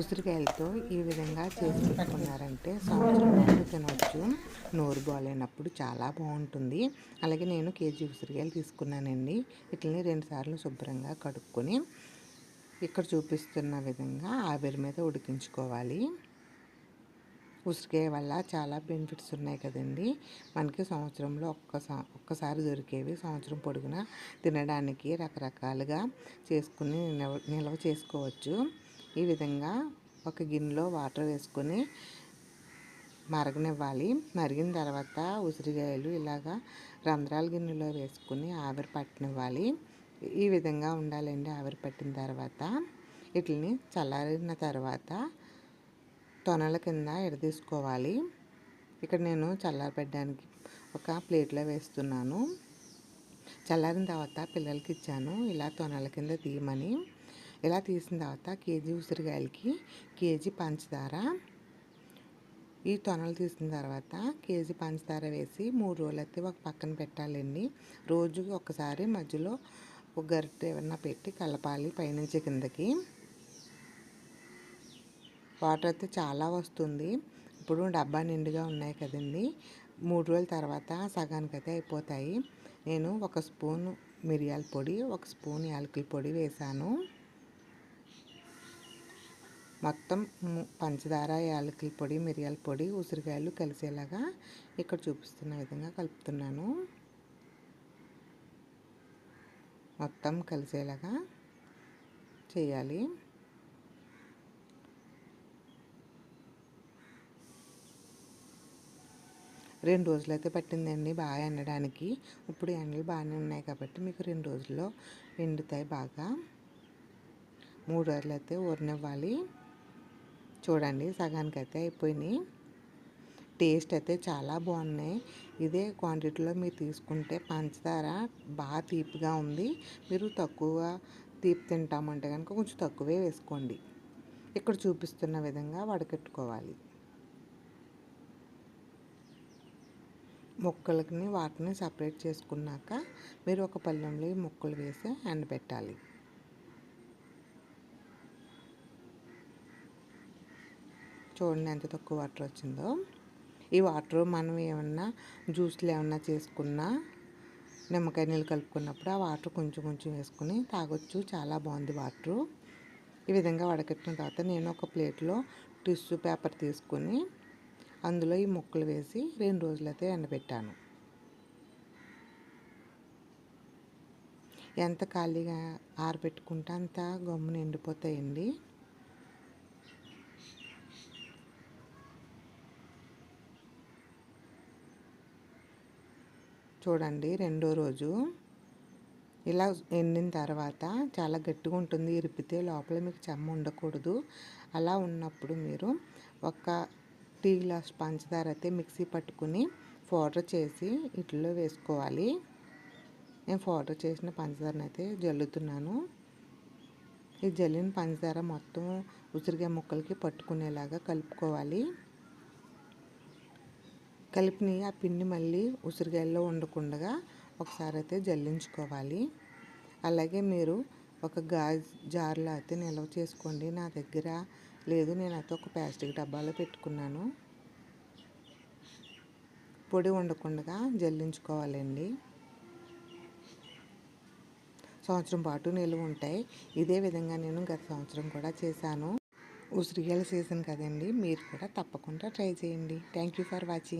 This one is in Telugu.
ఉసిరికాయలతో ఈ విధంగా చేసి పెట్టుకున్నారంటే సంవత్సరం పాటు తినవచ్చు నోరు బాగాలేనప్పుడు చాలా బాగుంటుంది. అలాగే నేను కేజీ ఉసిరికాయలు తీసుకున్నానండి. వీటిని రెండుసార్లు శుభ్రంగా కడుక్కొని ఇక్కడ చూపిస్తున్న విధంగా ఆవిరి మీద ఉడికించుకోవాలి. ఉసిరికాయ వల్ల చాలా బెనిఫిట్స్ ఉన్నాయి కదండి. మనకి సంవత్సరంలో ఒక్కసా ఒక్కసారి దొరికేవి సంవత్సరం పొడుగున తినడానికి రకరకాలుగా చేసుకుని నిల్వ చేసుకోవచ్చు. ఈ విధంగా ఒక గిన్నెలో వాటర్ వేసుకొని మరగనివ్వాలి. మరిగిన తర్వాత ఉసిరికాయలు ఇలాగా రంధ్రాల గిన్నెలో వేసుకుని ఆవిరి పట్టనివ్వాలి. ఈ విధంగా ఉండాలండి ఆవిరి పట్టిన తర్వాత. వీటిని చల్లారిన తర్వాత తొనల కింద ఎడదీసుకోవాలి ఇక్కడ నేను చల్లారబెట్టడానికి ఒక ప్లేట్లో వేస్తున్నాను. చల్లారిన తర్వాత పిల్లలకి ఇచ్చాను. ఇలా తొనల కింద తీయమని ఇలా తీసిన తర్వాత కేజీ ఉసిరికాయలకి కేజీ పంచదార. ఈ తొనలు తీసిన తర్వాత కేజీ పంచదార వేసి మూడు రోజులు అయితే ఒక పక్కన పెట్టాలండి. రోజుకి ఒకసారి మధ్యలో ఒక గరిటె ఏమన్నా పెట్టి కలపాలి పైనుంచి కిందకి. వాటర్ అయితే చాలా వస్తుంది. ఇప్పుడు డబ్బా నిండుగా ఉన్నాయి కదండి. మూడు రోజుల తర్వాత సగానికి అయితే అయిపోతాయి. నేను ఒక స్పూన్ మిరియాల పొడి ఒక స్పూన్ యాలకుల పొడి వేసాను. మొత్తం పంచదార యాలకుల పొడి మిరియాల పొడి ఉసిరికాయలు కలిసేలాగా ఇక్కడ చూపిస్తున్న విధంగా కలుపుతున్నాను. మొత్తం కలిసేలాగా చేయాలి. రెండు రోజులు అయితే పట్టిందండి బాగా ఎండడానికి. ఇప్పుడు ఎండలు బాగానే ఉన్నాయి కాబట్టి మీకు రెండు రోజుల్లో ఎండుతాయి బాగా. మూడు రోజులు అయితే ఊరనివ్వాలి. చూడండి సగానికి అయితే అయిపోయినాయి. టేస్ట్ అయితే చాలా బాగున్నాయి. ఇదే క్వాంటిటీలో మీరు తీసుకుంటే పంచదార బాగా తీపిగా ఉంది. మీరు తక్కువ తీపి తింటామంటే కనుక కొంచెం తక్కువే వేసుకోండి. ఇక్కడ చూపిస్తున్న విధంగా వడకట్టుకోవాలి. ముక్కలకి వాటిని సపరేట్ చేసుకున్నాక మీరు ఒక పళ్ళెంలో ఈ ముక్కలు వేసి ఎండబెట్టాలి. చూడండి ఎంత తక్కువ వాటర్ వచ్చిందో. ఈ వాటర్ మనం ఏమన్నా జ్యూస్లు ఏమన్నా చేసుకున్నా నిమ్మకాయ నీళ్ళు కలుపుకున్నప్పుడు ఆ వాటర్ కొంచెం కొంచెం వేసుకుని తాగొచ్చు. చాలా బాగుంది వాటరు. ఈ విధంగా వడకట్టిన తర్వాత నేను ఒక ప్లేట్లో టిష్యూ పేపర్ తీసుకొని అందులో ఈ ముక్కలు వేసి రెండు రోజులైతే ఎండబెట్టాను. ఎంత ఖాళీగా ఆరబెట్టుకుంటే అంత గమ్మున ఎండిపోతాయండి. చూడండి రెండో రోజు. ఇలా ఎండిన తర్వాత చాలా గట్టిగా ఉంటుంది ఇరిపితే లోపల మీకు చెమ్మ ఉండకూడదు. అలా ఉన్నప్పుడు మీరు ఒక టీ గ్లాస్ పంచదార అయితే మిక్సీ పట్టుకుని పౌడర్ చేసి ఇట్లో వేసుకోవాలి. నేను పౌడర్ చేసిన పంచదారని అయితే జల్లుతున్నాను. ఈ జల్లిన పంచదార మొత్తం ఉసిరిగా ముక్కలకి పట్టుకునేలాగా కలుపుకోవాలి. కలిపిని ఆ పిండి మళ్ళీ ఉసిరికాయల్లో ఉండకుండా ఒకసారి అయితే జల్లించుకోవాలి. అలాగే మీరు ఒక గాజు జార్లో అయితే నిల్వ చేసుకోండి. నా దగ్గర లేదు. నేను అయితే ఒక ప్లాస్టిక్ డబ్బాలో పెట్టుకున్నాను. పొడి ఉండకుండా జల్లించుకోవాలండి. సంవత్సరం పాటు నిల్వ ఉంటాయి. ఇదే విధంగా నేను గత సంవత్సరం కూడా చేశాను. ఉసిరికాయల సీజన్ కదండి. మీరు కూడా తప్పకుండా ట్రై చేయండి. Thank you for watching.